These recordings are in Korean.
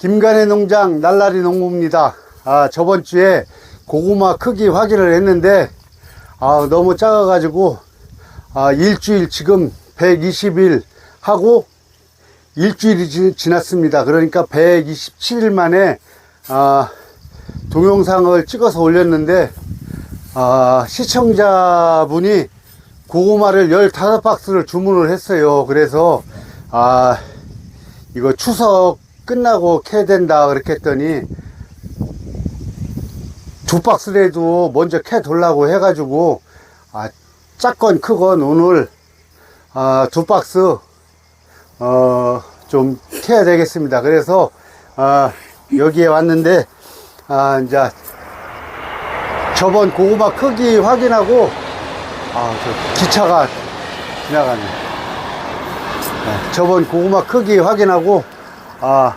김간의 농장 날라리 농부입니다. 아, 저번 주에 고구마 크기 확인을 했는데, 아, 너무 작아 가지고, 아, 일주일 지금 120일 하고, 일주일이 지- 지났습니다. 그러니까 127일 만에, 아, 동영상을 찍어서 올렸는데, 아, 시청자분이 고구마를 15박스를 주문을 했어요. 그래서, 아, 이거 추석 끝나고 캐야 된다 그렇게 했더니 두 박스라도 먼저 캐 돌라고 해가지고 아 작건 크건 오늘 아, 두 박스 어, 좀 캐야 되겠습니다. 그래서 아, 여기에 왔는데 아, 이제 저번 고구마 크기 확인하고 아, 저 기차가 지나가네. 네, 저번 고구마 크기 확인하고 아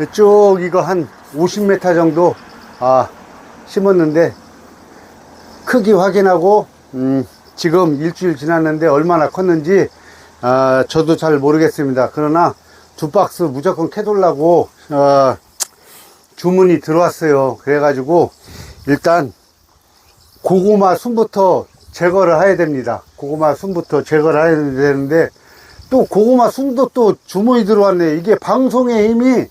이쪽 이거 한 50m 정도 아 심었는데 크기 확인하고 음, 지금 일주일 지났는데 얼마나 컸는지 아, 저도 잘 모르겠습니다. 그러나 두 박스 무조건 캐돌라고 어, 주문이 들어왔어요. 그래가지고 일단 고구마 순부터 제거를 해야 됩니다. 고구마 순부터 제거를 해야 되는데 또 고구마 순도 또 주문이 들어왔네. 이게 방송의 힘이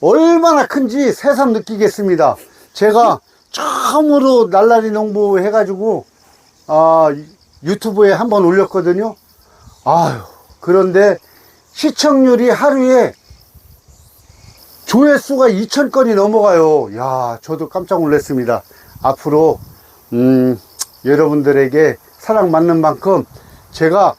얼마나 큰지 새삼 느끼겠습니다. 제가 처음으로 날라리 농부 해가지고 아, 유튜브에 한번 올렸거든요. 아유, 그런데 시청률이 하루에 조회수가 2,000건이 넘어가요. 야, 저도 깜짝 놀랐습니다. 앞으로, 음, 여러분들에게 사랑받는 만큼 제가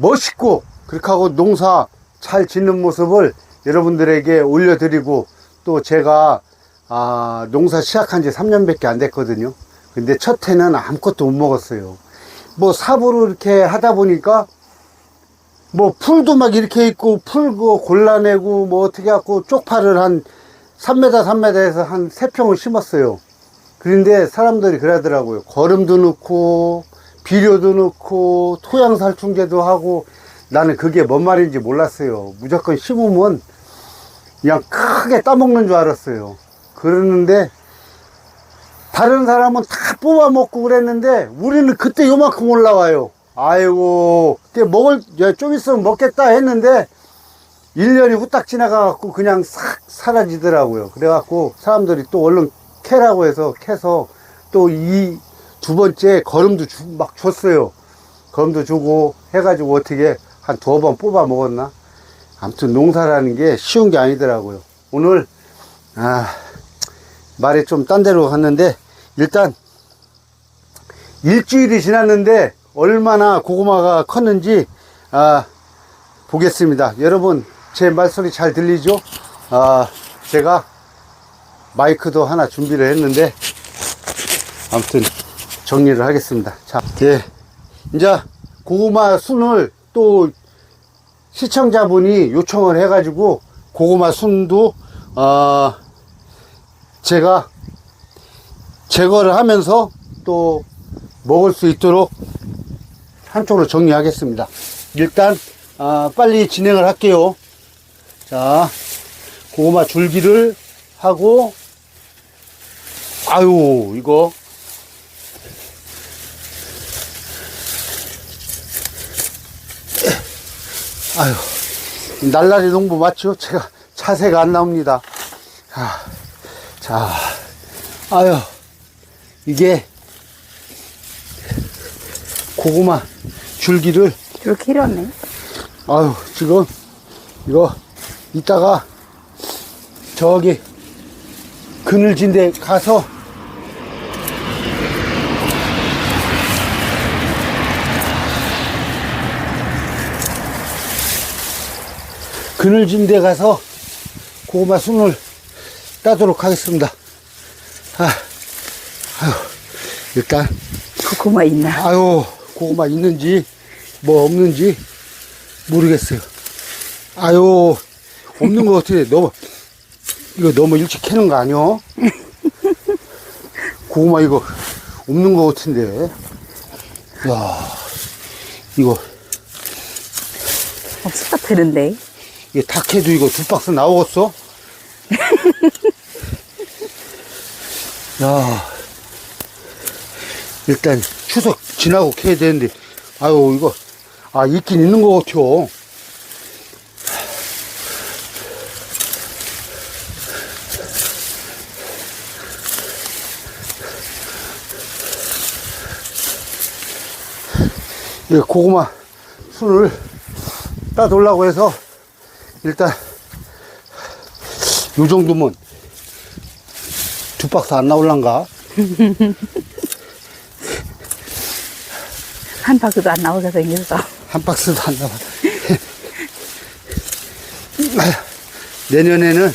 멋있고, 그렇게 하고 농사 잘 짓는 모습을 여러분들에게 올려드리고, 또 제가, 아, 농사 시작한 지 3년밖에 안 됐거든요. 근데 첫 해는 아무것도 못 먹었어요. 뭐 삽으로 이렇게 하다 보니까 뭐 풀도 막 이렇게 있고 풀고 골라내고 뭐 어떻게 갖고 쪽파를 한 3m 3m에서 한 3평을 심었어요. 그런데 사람들이 그러더라고요. 거름도 넣고 비료도 넣고 토양 살충제도 하고 나는 그게 뭔 말인지 몰랐어요. 무조건 심으면 그냥 크게 따먹는 줄 알았어요. 그러는데 다른 사람은 다 뽑아 먹고 그랬는데 우리는 그때 요만큼 올라와요. 아이고, 그때 먹을, 야, 좀 있으면 먹겠다 했는데 1년이 후딱 지나가갖고 그냥 싹 사라지더라고요. 그래갖고 사람들이 또 얼른 캐라고 해서 캐서 또 이 두 번째 거름도 주, 막 줬어요. 거름도 주고 해가지고 어떻게 한 두어 번 뽑아 먹었나? 아무튼 농사라는 게 쉬운 게 아니더라고요. 오늘, 아, 말이 좀 딴 데로 갔는데 일단 일주일이 지났는데 얼마나 고구마가 컸는지 아, 보겠습니다. 여러분 제 말소리 잘 들리죠? 아, 제가 마이크도 하나 준비를 했는데 아무튼 정리를 하겠습니다. 자, 예. 이제 고구마 순을 또 시청자분이 요청을 해가지고 고구마 순도 어, 제가 제거를 하면서 또 먹을 수 있도록 한쪽으로 정리하겠습니다. 일단 아, 빨리 진행을 할게요. 자, 고구마 줄기를 하고 아유 이거 아유 날라리 농부 맞죠? 제가 자세가 안 나옵니다. 아, 자, 아유 이게 고구마 줄기를 이렇게 길었네. 아유 지금 이거 이따가 저기 그늘진 데 가서 그늘진 데 가서 고구마 순을 따도록 하겠습니다 아, 아유 일단 고구마 있나? 아유, 고구마 있는지, 뭐 없는지 모르겠어요. 아유, 없는 것 같아. 너무, 이거 너무 일찍 캐는 거 아니야? 고구마 이거 없는 것 같은데. 야 이거, 없을 것 같은데. 이게 다 캐도 이거 두 박스 나오겠어? 야, 일단 추석 지나고 캐야 되는데, 아유, 이거, 아, 있긴 있는 것 같아요. 이 고구마 순을 따돌라고 해서 일단 요 정도면 두 박스 안 나올란가? 한 바퀴도 안 나오게 생겼어. 한 박스도 안 나와. 내년에는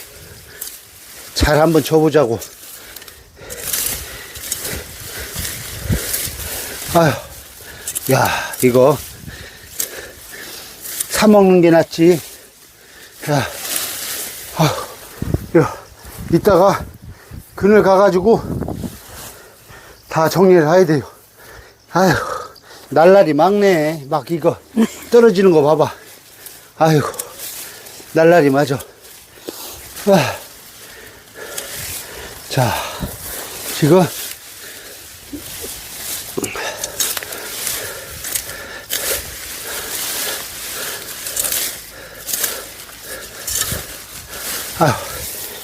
잘 한번 줘보자고. 아휴, 야, 이거 사 먹는 게 낫지. 야, 아휴, 야, 이따가 그늘 가가지고 다 정리를 해야 돼요. 아휴, 날라리 막네. 막 이거 떨어지는 거 봐봐. 아이고, 날라리 맞아. 아. 자, 지금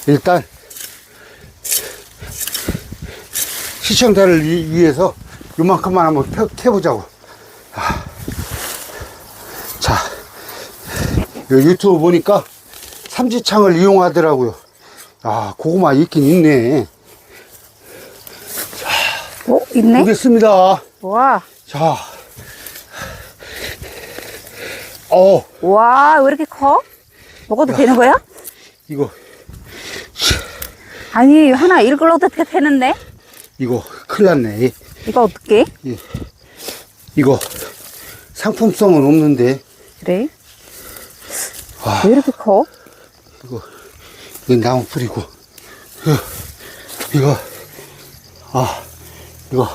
일단 시청자를 위- 위해서 요만큼만 한번 펴, 캐보자고. 아. 자, 요 유튜브 보니까 삼지창을 이용하더라고요. 아, 고구마 있긴 있네. 어, 있네? 보겠습니다. 와, 자, 어, 와, 왜 이렇게 커? 먹어도 되는 거야? 이거, 아니, 하나 일글러도 패패는데? 이거, 큰일 났네. 이거 어떻게? 이거, 상품성은 없는데, 그래? 와. 왜 이렇게 커? 이거, 이거 나무 뿌리고, 이거, 이거, 아, 이거,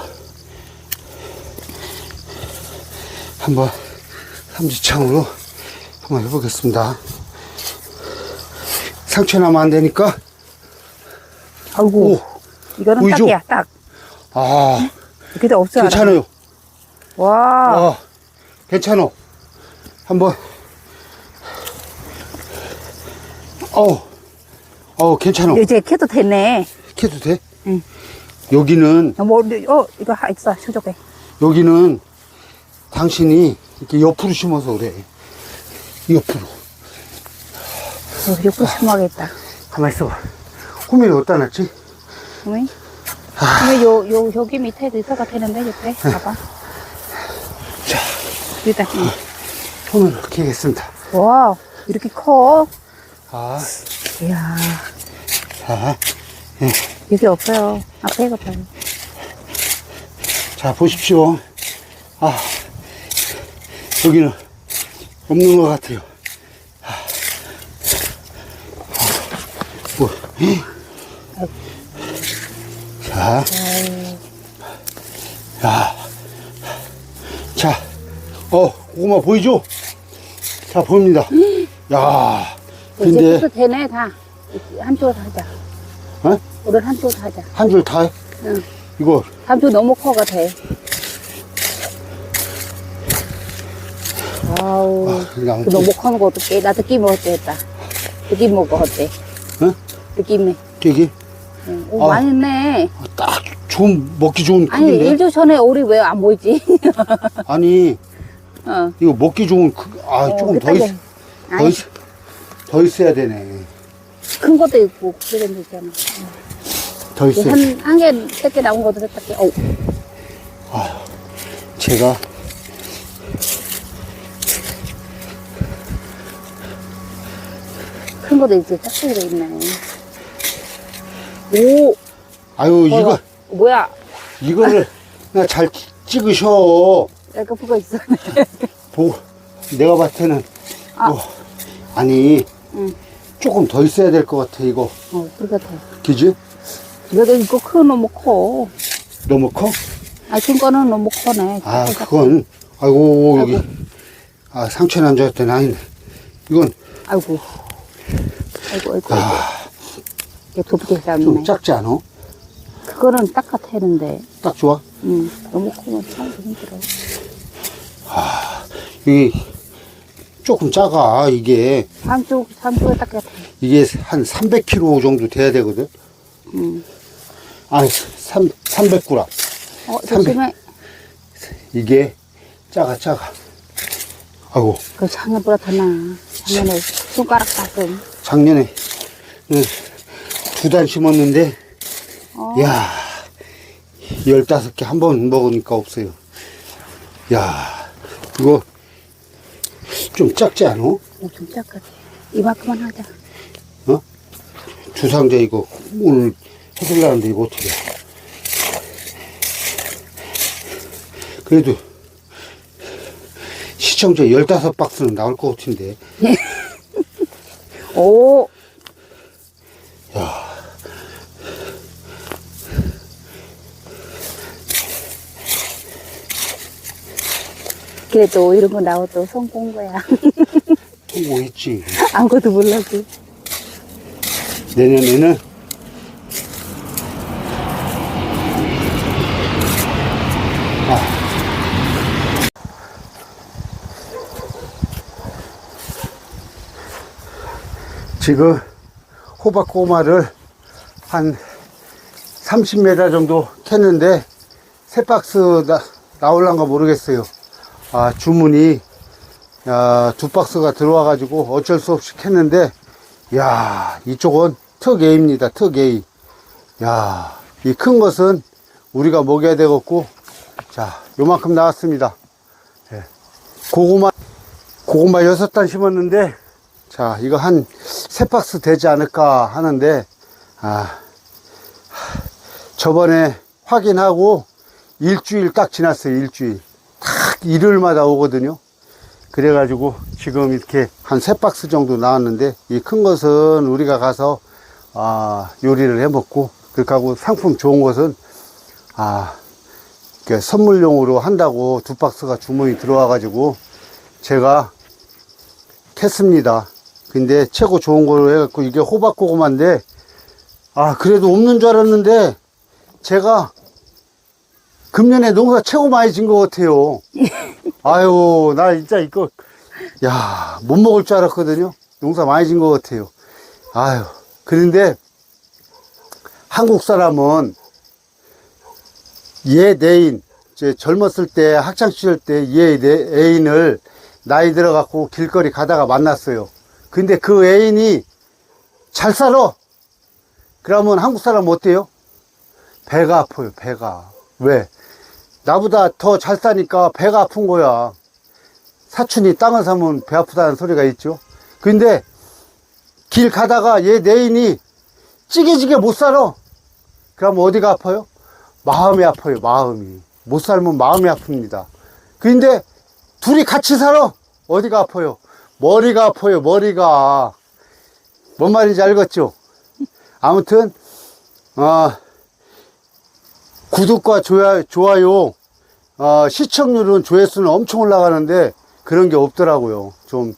한번 삼지창으로 한번 해보겠습니다. 상처 나면 안 되니까, 아이고, 오, 이거는 보이죠? 딱이야, 딱. 아, 이렇게 없어. 괜찮아요. 와, 아, 괜찮아. 한번. 어우, 어우, 괜찮아. 이제 캐도 되네. 캐도 돼? 응. 여기는, 어, 뭐, 어, 이거 하- 있어, 수족에. 여기는 당신이 이렇게 옆으로 심어서 그래. 옆으로. 어, 옆으로 심어야겠다. 가만 있어봐. 호미를 어디다 놨지? 응? 근데 요, 요, 여기 밑에 의사가 되는데, 옆에. 봐봐. 자, 일단, 응. 호미를 캐겠습니다. 와, 이렇게 커. 아, 이야, 자, 여기 없어요. 앞에 이거 봐요. 자, 보십시오. 아, 여기는 없는 것 같아요. 아, 뭐, 자, 야, 자, 어, 고구마 보이죠? 자, 보입니다. 야, 이제 근데, 캐도 되네, 다. 한쪽으로 하자. 어? 오늘 한쪽으로 하자. 한 줄 다, 응. 이거, 한쪽 너무 커가 돼. 아우, 그냥 그 너무 커는 거 어떡해. 나 느낌 어땠다. 느낌 먹어, 어때? 응? 느낌이. 깨기? 응. 오, 아. 많이 있네. 딱 좋은, 먹기 좋은 아니, 크기인데? 일주 전에 우리 왜 안 보이지? 아니, 어. 이거 먹기 좋은 크, 아, 어, 조금 더, 그딴 있, 게. 더, 있, 더 있어야 되네. 큰 것도 있고, 그런 데 있잖아. 더 있어야 돼. 한, 한 개, 세 개 나온 것도 세 개. 어, 제가, 큰 것도 있지. 짝짝이도 있네. 오, 아유, 이거, 어, 뭐야. 이거를 그냥 잘 찍- 찍으셔. 약간 그거 있어. 보고, 내가 봤을 때는, 아. 뭐, 아니, 응. 조금 더 있어야 될 것 같아, 이거. 어, 그같아 그지? 그래도 이거 크 너무 커. 너무 커? 아, 큰 거는 너무 커네. 아. 그건, 아이고, 여기. 아, 상처 난줄 알았더니 아니네. 이건, 아이고. 아이고, 아이고, 아이고. 아, 이게 두껍게 좀 삶네. 작지 않아? 그거는 딱같았는데 딱 좋아? 음, 너무 크면 참기 힘들어. 이게 조금 작아 이게 삼주, 삼주가 딱같아. 이게 한 300kg 정도 돼야 되거든 음. 아니 3, 300g 어. 조심해. 이게 작아 작아 아이고 그 작년보다 더 나아. 작년에 손가락 가끔. 작년에 두단 심었는데 어, 야 15개 한 번 먹으니까 없어요 야 이거 좀 작지 않아? 어, 좀 작같아. 이만큼만 하자. 두 상자 이거 오늘 해달라는데 이거 어떻게 해? 그래도 시청자 15박스는 나올 것 같은데 오, 그래도 이런 거 나와도 성공 거야. 통보했지 아무것도 몰라도. 내년에는 지금 호박 고마를 한 30m 정도 캤는데 세 박스 나, 나올란가 모르겠어요. 아, 주문이 아, 두 박스가 들어와 가지고 어쩔 수 없이 캤는데 야, 이쪽은 특 A입니다. 특 A. 야, 이 큰 것은 우리가 먹여야 되겠고, 자, 요만큼 나왔습니다. 예. 고구마, 고구마 여섯 단 심었는데, 자, 이거 한 세 박스 되지 않을까 하는데, 아, 저번에 확인하고 일주일 딱 지났어요. 일주일. 딱 일요일마다 오거든요. 그래가지고 지금 이렇게 한 세 박스 정도 나왔는데 이 큰 것은 우리가 가서 아, 요리를 해 먹고 그렇게 하고 상품 좋은 것은 아, 선물용으로 한다고 두 박스가 주문이 들어와 가지고 제가 캤습니다. 근데 최고 좋은 거로 해갖고 이게 호박 고구마인데 아 그래도 없는 줄 알았는데 제가 금년에 농사 최고 많이 진 것 같아요. 아유, 나 진짜 이거, 야, 못 먹을 줄 알았거든요. 농사 많이 진 것 같아요. 아유, 그런데 한국 사람은 얘 내인, 제 젊었을 때, 학창 시절 때얘 애인을 나이 들어갖고 길거리 가다가 만났어요. 근데 그 애인이 잘 살아. 그러면 한국 사람 어때요? 배가 아파요, 배가. 왜? 나보다 더 잘 사니까 배가 아픈 거야. 사촌이 땅을 사면 배 아프다는 소리가 있죠. 근데 길 가다가 얘 내인이 찌개지게 못 살아. 그럼 어디가 아파요? 마음이 아파요, 마음이. 못 살면 마음이 아픕니다. 근데 둘이 같이 살아. 어디가 아파요? 머리가 아파요, 머리가. 뭔 말인지 알겠죠? 아무튼, 어, 구독과 좋아, 좋아요, 어, 시청률은 조회수는 엄청 올라가는데 그런 게 없더라고요. 좀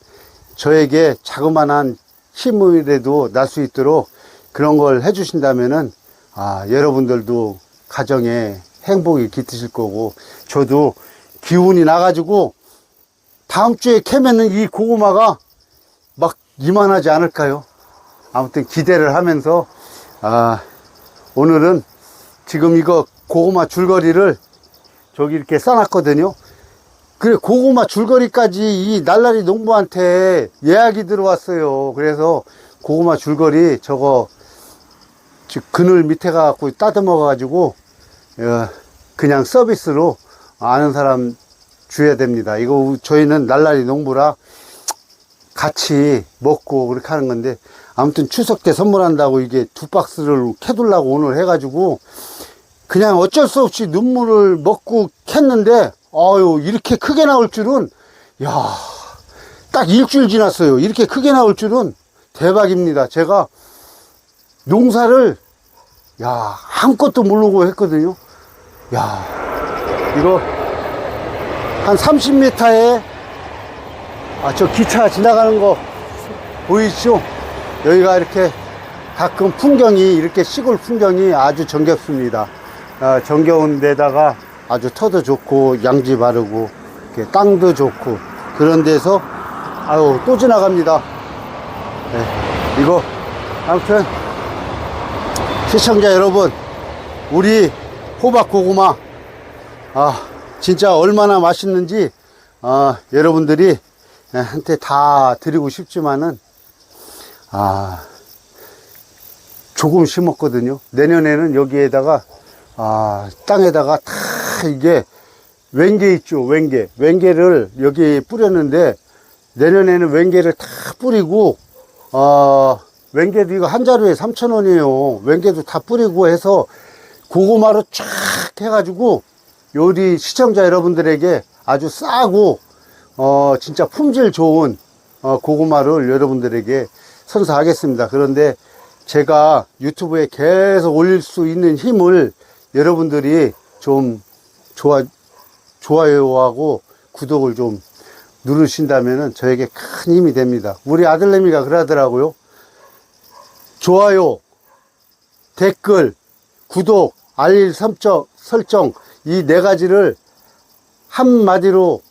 저에게 자그마한 힘이라도 날 수 있도록 그런 걸 해주신다면은 아, 여러분들도 가정에 행복이 깃드실 거고 저도 기운이 나가지고 다음 주에 캐면은 이 고구마가 막 이만하지 않을까요? 아무튼 기대를 하면서 아, 오늘은 지금 이거 고구마 줄거리를 저기 이렇게 써놨거든요. 그래, 고구마 줄거리까지 이 날라리 농부한테 예약이 들어왔어요. 그래서 고구마 줄거리 저거 지- 그늘 밑에 가갖고 따듬어 가지고 어, 그냥 서비스로 아는 사람 줘야 됩니다. 이거 저희는 날라리 농부라 같이 먹고 그렇게 하는 건데 아무튼 추석 때 선물한다고 이게 두 박스를 캐둘라고 오늘 해가지고 그냥 어쩔 수 없이 눈물을 먹고 캤는데 아유 이렇게 크게 나올 줄은 야 딱 일주일 지났어요. 이렇게 크게 나올 줄은 대박입니다. 제가 농사를 야 아무것도 모르고 했거든요. 야 이거 한 30m에 아 저 기차 지나가는 거 보이시죠? 여기가 이렇게 가끔 풍경이 이렇게 시골 풍경이 아주 정겹습니다. 어, 정겨운 데다가 아주 터도 좋고 양지 바르고 땅도 좋고 그런 데서 아유 또 지나갑니다. 네, 이거 아무튼 시청자 여러분 우리 호박 고구마 아 진짜 얼마나 맛있는지 아, 여러분들이 한테 다 드리고 싶지만은 아 조금 심었거든요 내년에는 여기에다가 아 땅에다가 다 이게 웬게 있죠 웬게 웬게를 여기 뿌렸는데 내년에는 웬게를 다 뿌리고 어 웬게도 이거 한 자루에 3,000원이에요 웬게도 다 뿌리고 해서 고구마로 쫙 해가지고 요리 시청자 여러분들에게 아주 싸고 어 진짜 품질 좋은 어, 고구마를 여러분들에게 선사하겠습니다. 그런데 제가 유튜브에 계속 올릴 수 있는 힘을 여러분들이 좀 좋아 좋아요하고 구독을 좀 누르신다면은 저에게 큰 힘이 됩니다. 우리 아들내미가 그러더라고요. 좋아요, 댓글, 구독, 알림 설정, 설정 이 네 가지를 한마디로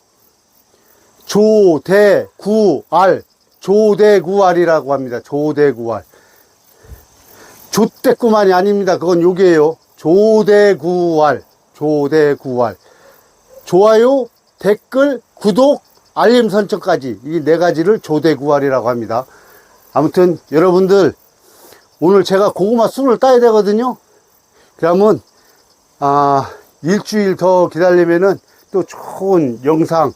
조대구알 조대구알이라고 합니다. 조대구알 조대구만이 아닙니다. 그건 요게요. 조대구알 조대구알 좋아요, 댓글, 구독, 알림 설정까지 이 네 가지를 조대구알이라고 합니다. 아무튼 여러분들 오늘 제가 고구마 순을 따야 되거든요. 그러면 아 일주일 더 기다리면은 또 좋은 영상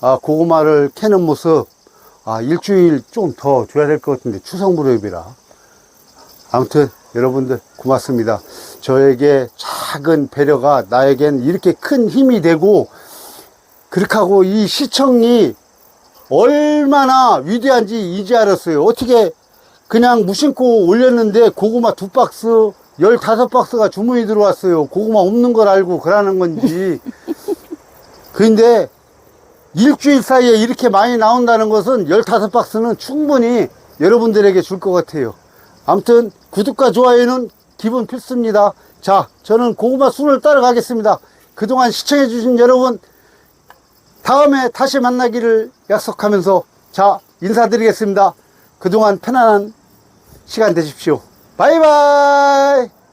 아, 고구마를 캐는 모습 아 일주일 좀 더 줘야 될 것 같은데 추석 무렵이라 아무튼 여러분들 고맙습니다. 저에게 작은 배려가 나에겐 이렇게 큰 힘이 되고 그렇게 하고 이 시청이 얼마나 위대한지 이제 알았어요. 어떻게 그냥 무심코 올렸는데 고구마 두 박스 15박스가 주문이 들어왔어요. 고구마 없는 걸 알고 그러는 건지. 근데 일주일 사이에 이렇게 많이 나온다는 것은 15박스는 충분히 여러분들에게 줄 것 같아요. 아무튼 구독과 좋아요는 기본 필수입니다. 자, 저는 고구마 순을 따라가겠습니다. 그동안 시청해주신 여러분, 다음에 다시 만나기를 약속하면서 자, 인사드리겠습니다. 그동안 편안한 시간 되십시오. 바이바이!